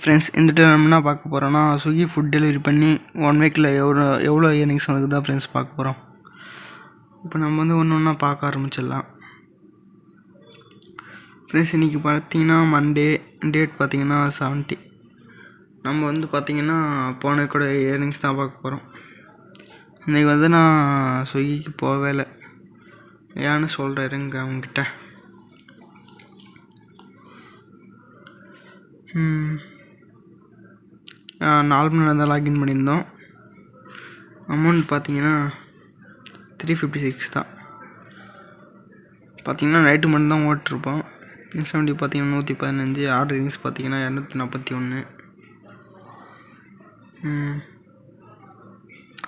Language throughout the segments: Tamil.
ஃப்ரெண்ட்ஸ் இந்த டைம் என்ன பார்க்க போகிறோன்னா ஸ்விக்கி ஃபுட் டெலிவரி பண்ணி ஒன் வீக்கில் எவ்வளோ எவ்வளோ இயர்னிங்ஸ் வந்துருக்கு தான் ஃப்ரெண்ட்ஸ் பார்க்க போகிறோம் இப்போ நம்ம வந்து ஒன்று ஒன்றா பார்க்க ஆரம்பிச்சிடலாம். ஃப்ரெண்ட்ஸ் இன்றைக்கி பார்த்தீங்கன்னா மண்டே டேட் பார்த்தீங்கன்னா செவன்ட்டி நம்ம வந்து பார்த்தீங்கன்னா போன கூட இயர்னிங்ஸ் தான் பார்க்க போகிறோம் இன்றைக்கி வந்து நான் ஸ்விக்கிக்கு போகவே இல்லை. ஏன்னு சொல்கிறேன் இருங்க அவங்ககிட்ட. ம் நாலு மணி நேரம் தான் லாகின் பண்ணியிருந்தோம். அமௌண்ட் பார்த்தீங்கன்னா த்ரீ ஃபிஃப்டி சிக்ஸ் தான். பார்த்தீங்கன்னா நைட்டு மட்டும் தான் ஓட்டிருப்போம் இன்செவன்டி பார்த்தீங்கன்னா நூற்றி பதினஞ்சு ஆர்டர் ரிங்ஸ் பார்த்தீங்கன்னா இரநூத்தி நாற்பத்தி ஒன்று.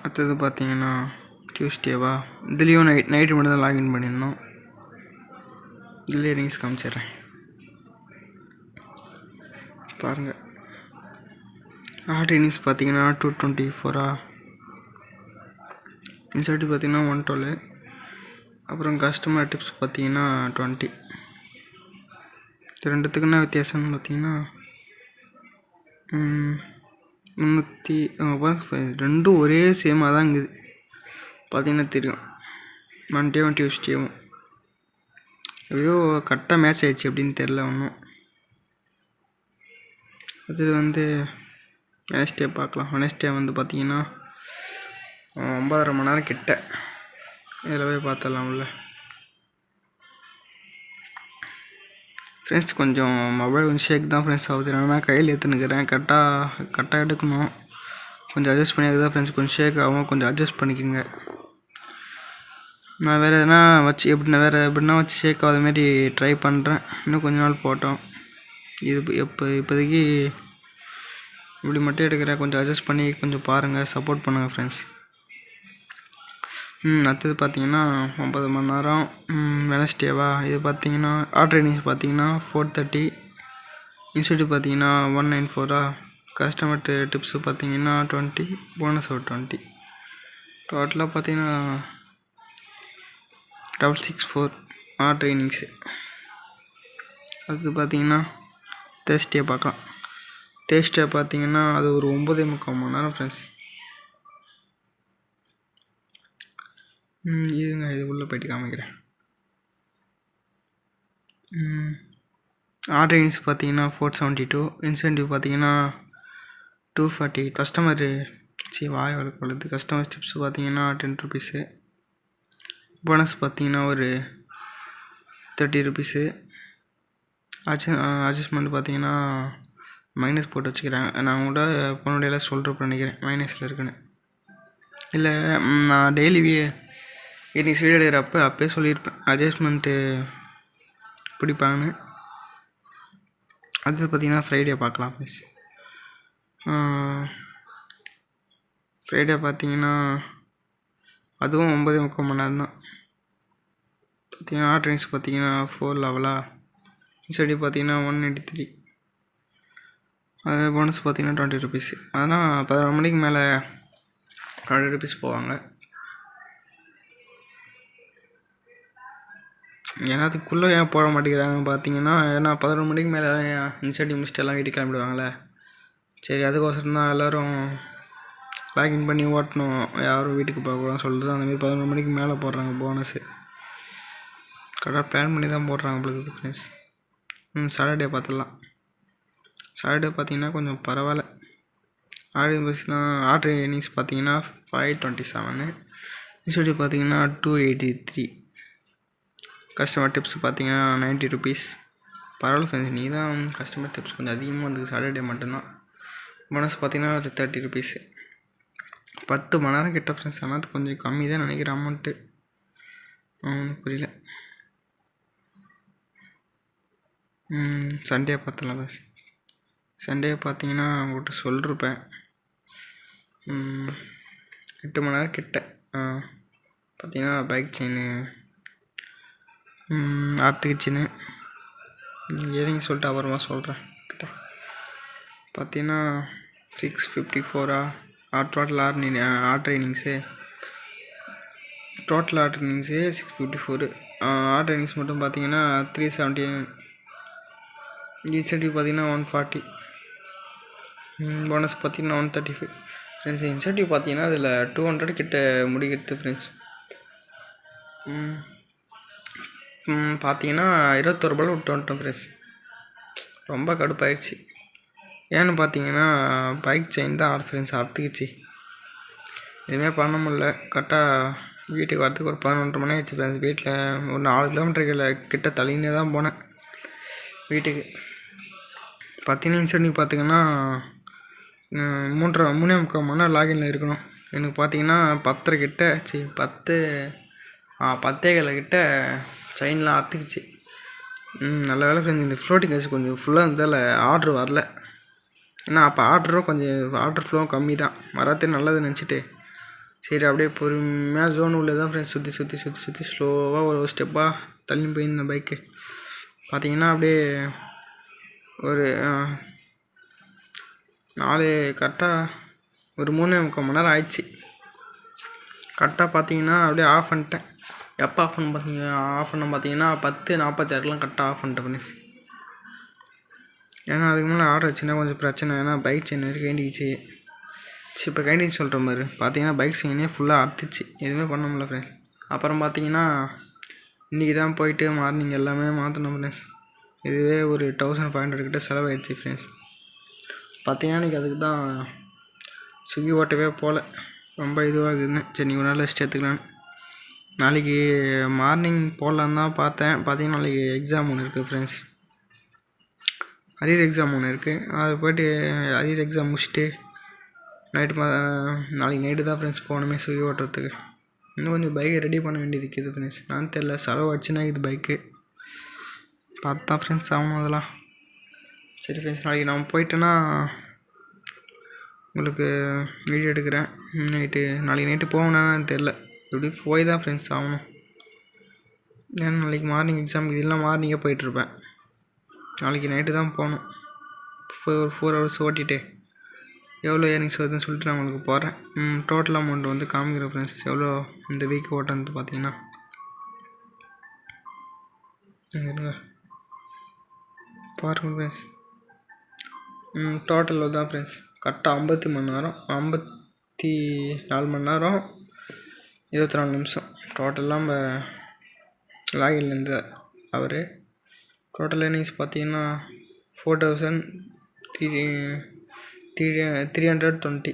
அடுத்தது பார்த்தீங்கன்னா டியூஸ்டேவா இதுலேயும் நைட் நைட்டு மட்டும் தான் லாகின் பண்ணியிருந்தோம். இதுலேயே ரிங்ஸ் காமிச்சிடுறேன். பாருங்கள் ஆர்டர் இன்னிங்ஸ் பார்த்தீங்கன்னா டூ டுவெண்ட்டி ஃபோரா இன்சர்ட்டி பார்த்தீங்கன்னா ஒன் டுவெல் அப்புறம் கஸ்டமர் டிப்ஸ் பார்த்தீங்கன்னா டுவெண்ட்டி இது ரெண்டுத்துக்கு என்ன வித்தியாசம்னு பார்த்தீங்கன்னா முந்நூற்றி ரெண்டும் ஒரே சேமாக தான் இருக்குது. பார்த்தீங்கன்னா தெரியும். மண்டேவும் டியூஸ்டேவும் எப்படியோ கரெக்டாக மேட்ச் ஆயிடுச்சு அப்படின்னு தெரில ஒன்றும். அது வந்து வெனஸ்டே பார்க்கலாம். வெனஸ்டே வந்து பார்த்தீங்கன்னா ஒம்பதரை மணி நேரம் கிட்ட. இதில் போய் பார்த்துடலாம் உள்ள ஃப்ரெண்ட்ஸ் கொஞ்சம் மொபைல் கொஞ்சம் ஷேக் தான் ஃப்ரெண்ட்ஸ் ஆகுது. நான் கையில் எடுத்துனுக்கிறேன் கரெக்டாக கரெக்டாக எடுக்கணும். கொஞ்சம் அட்ஜஸ்ட் பண்ணி தான் ஃப்ரெண்ட்ஸ் கொஞ்சம் ஷேக் ஆகும். கொஞ்சம் அட்ஜஸ்ட் பண்ணிக்கோங்க. நான் வேறு எதனா வச்சு எப்படின்னா வேறு எப்படின்னா வச்சு ஷேக் ஆகாத மாரி ட்ரை பண்ணுறேன் இன்னும் கொஞ்ச நாள் போட்டோம். இது இப்போ இப்போதைக்கு இப்படி மட்டும் எடுக்கிறேன். கொஞ்சம் அட்ஜஸ்ட் பண்ணி கொஞ்சம் பாருங்கள் சப்போர்ட் பண்ணுங்கள் ஃப்ரெண்ட்ஸ் ம் அடுத்தது பார்த்தீங்கன்னா ஒம்பது மணி நேரம். வெனஸ்டேவா இது பார்த்தீங்கன்னா ஆர்டர் இன்னிங்ஸ் பார்த்தீங்கன்னா ஃபோர் தேர்ட்டி இன்ஸ்டியூட் பார்த்தீங்கன்னா ஒன் நைன் ஃபோரா கஸ்டமர் டிப்ஸு பார்த்தீங்கன்னா டுவெண்ட்டி போனஸ் ஒரு டுவெண்ட்டி டோட்டலாக பார்த்தீங்கன்னா double six four order earnings அது பார்த்தீங்கன்னா தேர்ஸ்டே பார்க்கலாம். டேஸ்ட்டாக பார்த்தீங்கன்னா அது ஒரு ஒம்பதே முக்கால் மணி நேரம் ஃப்ரெண்ட்ஸ் இதுங்க இது உள்ளே போயிட்டு காமிக்கிறேன். ஆர்டர் இன்ஸ் பார்த்தீங்கன்னா ஃபோர் செவன்ட்டி டூ இன்சென்டிவ் பார்த்தீங்கன்னா டூ ஃபார்ட்டி கஸ்டமரு சி வாய் வளர்க்குறது கஸ்டமர் டிப்ஸ் பார்த்தீங்கன்னா டென் ருபீஸு போனஸ் பார்த்தீங்கன்னா ஒரு தேர்ட்டி ருபீஸு அட்ஜ அட்ஜஸ்ட்மெண்ட் பார்த்தீங்கன்னா மைனஸ் போட்டு வச்சுக்கிறேன். நான் கூட பொண்ணுடையெல்லாம் சொல்கிறப்ப நினைக்கிறேன். மைனஸில் இருக்குன்னு. இல்லை நான் டெய்லி இன்னைக்கு சைடு எடுக்கிறப்ப அப்போயே சொல்லியிருப்பேன். அட்ஜஸ்ட்மெண்ட்டு பிடிப்பாங்கன்னு. அது பார்த்திங்கன்னா ஃப்ரைடே பார்க்கலாம் ப்ளீஸ் ஃப்ரைடே பார்த்தீங்கன்னா அதுவும் ஒம்பதே முக்கால் மணி நேரம் தான் பார்த்தீங்கன்னா ஆர்ட்ரிங்ஸ் பார்த்தீங்கன்னா ஃபோர் லெவலா இன்சைடி பார்த்தீங்கன்னா ஒன் எயிட்டி த்ரீ அது போனஸ் பார்த்தீங்கன்னா டுவெண்ட்டி ருபீஸ் அதனால் பதினொரு மணிக்கு மேலே டுவெண்ட்டி ருபீஸ் போவாங்க. ஏன்னா அதுக்குள்ளே ஏன் போட மாட்டேங்கிறாங்க பார்த்தீங்கன்னா ஏன்னா பதினொரு மணிக்கு மேலே இன்சென்டிவ் முடிச்சுட்டு எல்லாம் வீட்டுக்கு கிளம்பிடுவாங்களே? சரி அதுக்கோசரம் தான் எல்லோரும் லாகின் பண்ணி ஓட்டணும். யாரும் வீட்டுக்கு போகக்கூடாதுன்னு சொல்லிட்டு அந்தமாரி பதினொரு மணிக்கு மேலே போடுறாங்க போனஸு கரெக்டாக பிளான் பண்ணி தான் போடுறாங்க உங்களுக்கு ஃப்ரெண்ட்ஸ் ம் சாட்டர்டே பார்த்துடலாம். சாட்டர்டே பார்த்தீங்கன்னா கொஞ்சம் பரவாயில்ல. ஆர்டர் பஸ்லாம் ஆர்டர் இன்னிங்ஸ் பார்த்தீங்கன்னா ஃபைவ் டுவெண்ட்டி செவனு இன்ஸ்டியூட் பார்த்தீங்கன்னா two eighty three customer tips பார்த்தீங்கன்னா நைன்ட்டி ருபீஸ் பரவாயில்ல ஃப்ரெண்ட்ஸ் நீ தான் கஸ்டமர் டிப்ஸ் கொஞ்சம் அதிகமாக வந்து சாட்டர்டே மட்டும்தான். போனஸ் பார்த்தீங்கன்னா அது தேர்ட்டி ருபீஸு பத்து மணி நேரம் கிட்ட ஃப்ரெண்ட்ஸ் ஆனால் கொஞ்சம் கம்மி தான் நினைக்கிறேன் அமௌண்ட்டு ஒன்றும் புரியல. சண்டே பார்த்துலாம் பஸ் சண்டே பார்த்தீங்கன்னா உங்கள்கிட்ட சொல்லிருப்பேன். எட்டு மணி நேரம் கிட்ட. பார்த்தீங்கன்னா பைக் செயின்னு ஆர்த்து கிச்சனு இயரிங் சொல்லிட்டு அப்புறமா சொல்கிறேன் கிட்ட. பார்த்தீங்கன்னா six fifty ஃபோரா total earning order earnings total order earnings six fifty four order earnings மட்டும் பார்த்தீங்கன்னா த்ரீ செவன்ட்டி இன்சென்டிவ் பார்த்தீங்கன்னா ஒன் ஃபார்ட்டி போனஸ் பார்த்தீங்கன்னா one thirty five friends incentive பார்த்தீங்கன்னா அதில் டூ ஹண்ட்ரட் கிட்ட முடிக்கிறது ஃப்ரெண்ட்ஸ் பார்த்தீங்கன்னா இருபத்தொரு ரூபாயில் விட்டு வந்துட்டோம் ஃப்ரெண்ட்ஸ் ரொம்ப கடுப்பாயிடுச்சு ஏன்னு பார்த்தீங்கன்னா பைக் செயின் தான் ஃப்ரெண்ட்ஸ் அறுத்துக்குச்சு. எதுவுமே பண்ண முடில கரெக்டாக வீட்டுக்கு வரத்துக்கு ஒரு பதினொன்றரை மணி ஆயிடுச்சு ஃப்ரெண்ட்ஸ் வீட்டில் ஒரு நாலு கிலோமீட்டருக்குள்ள கிட்ட தள்ளினே தான் போனேன். வீட்டுக்கு. பார்த்தீங்கன்னா இன்சென்டிவ் பார்த்தீங்கன்னா மூன்றரை மூணே முக்கால் மணி நேரம் லாகின்ல இருக்கணும். எனக்கு பார்த்தீங்கன்னா பத்தரை கிட்ட சி பத்து ஆ பத்தே கால கிட்ட செயின்லாம் அறுத்துக்குச்சு. நல்ல வேலை ஃப்ரெண்ட்ஸ் இந்த ஃப்ளோட்டிங் கேஸ் கொஞ்சம் ஃபுல்லாக இருந்தால் ஆர்டர் வரல. ஏன்னா அப்போ ஆர்டரும் கொஞ்சம் ஆர்டர் ஃப்ளோவும் கம்மி தான். வராதே நல்லது நினச்சிட்டு. சரி அப்படியே பொறுமையாக ஜோன் உள்ளே தான் ஃப்ரெண்ட்ஸ் சுற்றி சுற்றி சுற்றி சுற்றி ஸ்லோவாக ஒரு ஸ்டெப்பாக தள்ளி போயிருந்தேன் பைக்கு பார்த்தீங்கன்னா அப்படியே ஒரு நாலு கரெக்டாக ஒரு மூணு முக்கால் மணி நேரம் ஆயிடுச்சு. கரெக்டாக பார்த்தீங்கன்னா அப்படியே ஆஃப் பண்ணிட்டேன். எப்போ ஆஃப் பண்ண பார்த்தீங்க? ஆஃப் பண்ண பார்த்தீங்கன்னா பத்து நாற்பத்தாறுலாம் கரெக்டாக ஆஃப் பண்ணிட்டேன் ஃப்ரெண்ட்ஸ் ஏன்னா அதுக்கு மேலே ஆர்டர் வச்சுன்னா கொஞ்சம் பிரச்சனை. ஏன்னா பைக் செயின் வரைக்கும் சரி இப்போ கைண்டிங் சொல்கிற மாதிரி பார்த்தீங்கன்னா பைக் செயினே ஃபுல்லாக அறுத்துச்சு. எதுவுமே பண்ண முடியல ஃப்ரெண்ட்ஸ் அப்புறம் பார்த்தீங்கன்னா இன்றைக்கி தான் போயிட்டு மார்னிங் எல்லாமே மாற்றணும் ஃப்ரெண்ட்ஸ் இதுவே ஒரு தௌசண்ட் ஃபைவ் ஹண்ட்ரட் கிட்ட செலவாயிடுச்சு ஃப்ரெண்ட்ஸ் பார்த்தீங்கன்னா இன்றைக்கி அதுக்கு தான் ஸ்விக்கி ஓட்டவே போகல. ரொம்ப இதுவாக இருந்தேன் சரி நீ ஒரு நாள் ரெஸ்ட் எடுத்துக்கலான்னு. நாளைக்கு மார்னிங் போடலான்னு தான் பார்த்தேன். பார்த்தீங்கன்னா நாளைக்கு எக்ஸாம் ஒன்று இருக்குது ஃப்ரெண்ட்ஸ் அரியர் எக்ஸாம் ஒன்று இருக்குது அது போய்ட்டு அரியர் எக்ஸாம் முடிச்சுட்டு நைட்டு மா நாளைக்கு நைட்டு தான் ஃப்ரெண்ட்ஸ் போகணுமே ஸ்விக்கி ஓட்டுறதுக்கு. இன்னும் கொஞ்சம் பைக்கை ரெடி பண்ண வேண்டியது இருக்குது ஃப்ரெண்ட்ஸ் நான் தெரில செலவு அடிச்சுனா இது பைக்கு பார்த்தா ஃப்ரெண்ட்ஸ் ஆகணும் அதெல்லாம். சரி ஃப்ரெண்ட்ஸ் நாளைக்கு நான் போயிட்டேன்னா உங்களுக்கு வீடியோ எடுக்கிறேன். நைட்டு நாளைக்கு நைட்டு போகணுன்னா தெரில எப்படி போய் தான் ஃப்ரெண்ட்ஸ் ஆகணும். ஏன்னா நாளைக்கு மார்னிங் எக்ஸாம் இதெல்லாம் மார்னிங்கே போயிட்டுருப்பேன் நாளைக்கு நைட்டு தான் போகணும். ஃபோர் ஒரு ஃபோர் ஹவர்ஸ் ஓட்டிட்டு எவ்வளோ ஏர்னிங்ஸ் வருதுன்னு சொல்லிட்டு நான் உங்களுக்கு போகிறேன் டோட்டல் அமௌண்ட் வந்து காமிக்கிறேன் ஃப்ரெண்ட்ஸ் எவ்வளோ இந்த வீக் ஓட்டன்ட்டு பார்த்தீங்கன்னா. பாருங்கள் ஃப்ரெண்ட்ஸ் டோட்டல் தான் ஃப்ரெண்ட்ஸ் கரெக்டாக ஐம்பத்தி மணி நேரம் ஐம்பத்தி நாலு மணி நேரம் இருபத்தி நாலு நிமிஷம் டோட்டலாக நம்ம லாகின்லேருந்து அவர். டோட்டல் ஏர்னிங்ஸ் பார்த்தீங்கன்னா four thousand three three three hundred twenty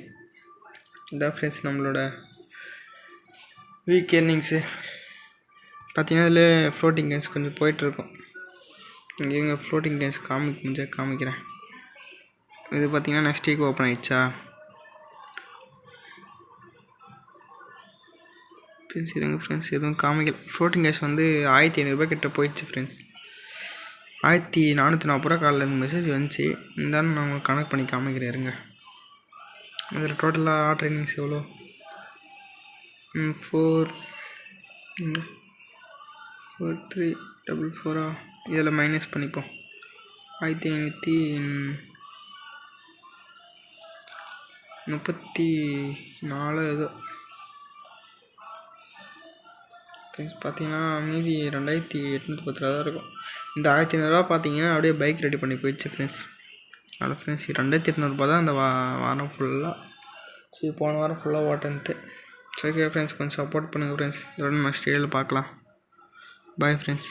இதான் ஃப்ரெண்ட்ஸ் நம்மளோட வீக் ஏர்னிங்ஸு பார்த்தீங்கன்னா அதில் ஃப்ளோட்டிங் கேம்ஸ் கொஞ்சம் போயிட்டுருக்கும் இங்கே இங்கே ஃப்ளோட்டிங் கேம்ஸ் காமிக்க முடிஞ்சால் காமிக்கிறேன். இது பார்த்தீங்கன்னா நெக்ஸ்ட் வீக் ஓப்பன் ஆயிடுச்சா? ஃப்ரெண்ட்ஸ் இருங்க ஃப்ரெண்ட்ஸ் எதுவும் காமிக்கல. ஃப்ளோட்டிங் கேஷ் வந்து ஆயிரத்தி ஐநூறுரூபா கிட்ட போயிடுச்சு ஃப்ரெண்ட்ஸ் ஆயிரத்தி நானூற்றி நாற்பது ரூபா காலையில் எனக்கு மெசேஜ் வந்துச்சு. இருந்தாலும் நான் உங்களுக்கு கனெக்ட் பண்ணி காமிக்கிறேன் இருங்க. அதில் டோட்டலாக ஆர்டர் ட்ரைனிங்ஸ் எவ்வளோ? ஃபோர் ஃபோர் த்ரீ டபுள் ஃபோரா இதில் மைனஸ் பண்ணிப்போம். ஆயிரத்தி ஐநூற்றி முப்பத்தி நாலு ஏதோ. ஃப்ரெண்ட்ஸ் பார்த்தீங்கன்னா மீதி ரெண்டாயிரத்தி எட்நூற்றி பத்து ரூபா தான் இருக்கும். இந்த ஆயிரத்தி ஐநூறுரூவா பார்த்தீங்கன்னா அப்படியே பைக் ரெடி பண்ணி போயிடுச்சு ஃப்ரெண்ட்ஸ் அதனால் ஃப்ரெண்ட்ஸ் ரெண்டாயிரத்தி எட்நூறுபா தான் அந்த வா வாரம் ஃபுல்லாக சரி போன வாரம் ஃபுல்லாக ஓட்டன்ட்டு. சரி ஃப்ரெண்ட்ஸ் கொஞ்சம் சப்போர்ட் பண்ணுங்கள் ஃப்ரெண்ட்ஸ் இதோட நெக்ஸ்ட் வீடியோவில் பார்க்கலாம். Bye friends